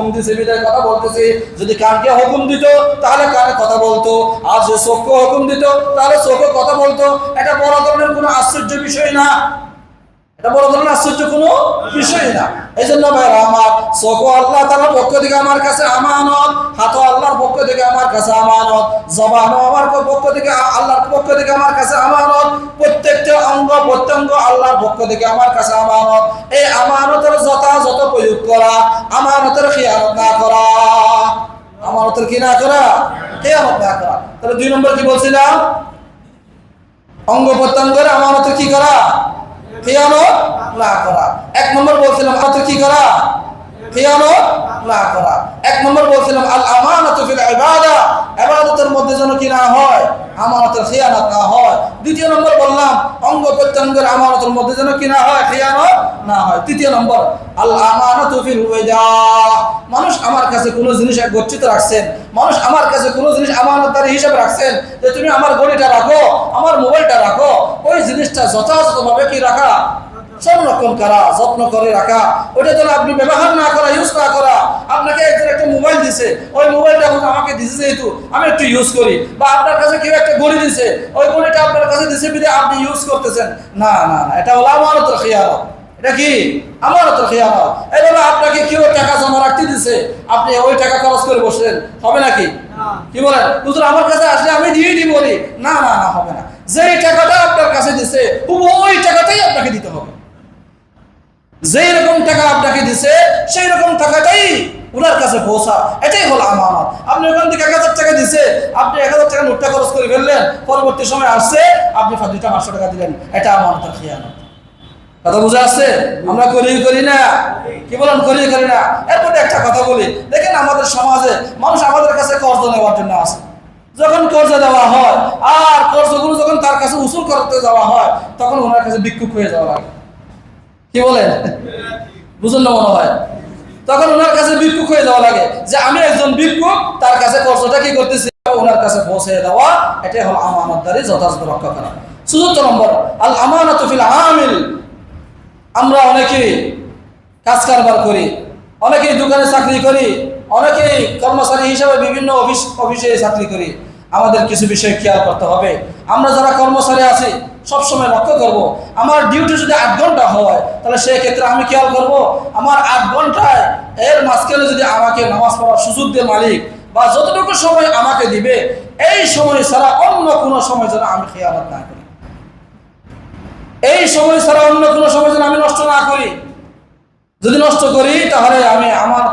হুকুম দিছে বিদায় কথা বলতেছি, যদি কানকে হুকুম দিত, তাহলে কানে কথা বলতো? আর যদি চোখকে হুকুম দিত, তাহলে চোখে কথা বলতো। এটা বড় ধরনের কোনো আশ্চর্য বিষয় না। পক্ষ আমার কাছে আমানত পক্ষ থেকে আমার আমার পক্ষ থেকে পক্ষ আমার কাছে প্রত্যেকটা অঙ্গ প্রত্যঙ্গ আল্লাহর পক্ষ আমার আমানত। এই আমানতের করা আমানতের খেয়ালত না করা। আমানতের কি না করা? খেয়ালত না করা। তাহলে দুই নম্বর কি বলছিলাম? অঙ্গ প্রত্যঙ্গের আমানতের কি করা? খেয়ানত না করা। এক নম্বর বলছিলাম আমাদের কি করা? খেয়ানত না করা। এক নম্বর বলছিলাম আল আমানাতু ফিল ইবাদা ইবাদতের মধ্যে যেন কি না হয়, আমানতের খেয়ানত না হয়। দ্বিতীয় নম্বর বললাম, অঙ্গ প্রত্যঙ্গের আমানতের মধ্যে যেন কি না হয়, খেয়ানত না হয়। তৃতীয় নম্বর আল আমানাতু ফিল ওয়াজা মানুষ আমার কাছে কোনো জিনিস গচ্ছিত রাখছেন, মানুষ আমার কাছে কোনো জিনিস আমানতদারি হিসেবে রাখছেন, যে তুমি আমার গড়িটা রাখো, আমার মোবাইলটা রাখো, ওই জিনিসটা যথাযথভাবে কি রাখা? সংরক্ষণ করা যত্ন করে রাখা। ওটা যেন আপনি ব্যবহার না করা ইউজ না করা। আপনাকে একজন একটা মোবাইল দিছে। ওই মোবাইলটা আমাকে দিছে যেহেতু আমি একটু ইউজ করি। বা আপনার কাছে কেউ একটা ঘড়ি দিছে ওই ঘড়িটা আপনার কাছে দিছে বিধে আপনি ইউজ করতেছেন। না না না এটা হলো আমানতের খেয়ালত এটা কি? আমানতের খেয়ালত এইভাবে আপনাকে কেউ টাকা জমা রাখতে দিছে। আপনি ওই টাকা খরচ করে বসলেন। হবে নাকি? কি বলেন? হুজুর আমার কাছে আসলে আমি দিয়ে দিই বলি। না না না হবে না। যেই টাকাটা আপনার কাছে দিছে ওই টাকাটাই আপনাকে দিতে হবে। যেই রকম টাকা আপনাকে দিছে, সেই রকম টাকাটাই ওনার কাছে পৌঁছা। এটাই হলো আমানত। আপনি ওখান থেকে এক হাজার টাকা দিছে, আপনি এক হাজার টাকা নোটটা খরচ করে ফেললেন, পরবর্তী সময় আসছে, আপনি দুইটা পাঁচশো টাকা দিলেন। এটা আমানতের খেয়ানত। কথা বুঝে আসছে? আমরা করি করি না। কি বলেন করি করি না। এরপরে একটা কথা বলি। দেখেন আমাদের সমাজে মানুষ আমাদের কাছে কর্জ নেওয়ার জন্য আসে যখন কর্জ দেওয়া হয়, আর কর্জগুলো যখন তার কাছে উসুল করতে যাওয়া হয়, তখন ওনার কাছে বিক্ষুপ হয়ে যাওয়া লাগে। কি বলেন? বুঝুন না মনে হয়। তখন ওনার কাছে ভিক্ষুক হয়ে যাওয়া লাগে যে, আমি একজন ভিক্ষুক, তার কাছে কর্জটা কি করতেছি? ওনার কাছে পৌঁছে দেওয়া, এটাই হলো আমানতদারি যথাযথ রক্ষা করা চতুর্থ নম্বর, আল আমানাতু আমিল। আমরা অনেকেই কাজ কারবার করি, অনেকেই দোকানে চাকরি করি, অনেকেই কর্মচারী হিসাবে বিভিন্ন অফিস, অফিসে চাকরি করি। আমাদের কিছু বিষয় খেয়াল করতে হবে। আমরা যারা কর্মচারী আছি, সবসময় লক্ষ্য করব, আমার ডিউটি যদি আট ঘণ্টা হয়, তাহলে সেই ক্ষেত্রে আমি খেয়াল করব, আমার আট ঘন্টায় এর মাঝখানে যদি আমাকে নামাজ পড়ার সুযোগ দিয়ে মালিক, বা যতটুকু সময় আমাকে দিবে, এই সময় ছাড়া অন্য কোনো সময় যেন আমি খেয়ালত না করি। এই সময় ছাড়া অন্য কোনো সময় যেন আমি নষ্ট না করি। যদি নষ্ট করি, তাহলে আমি আমার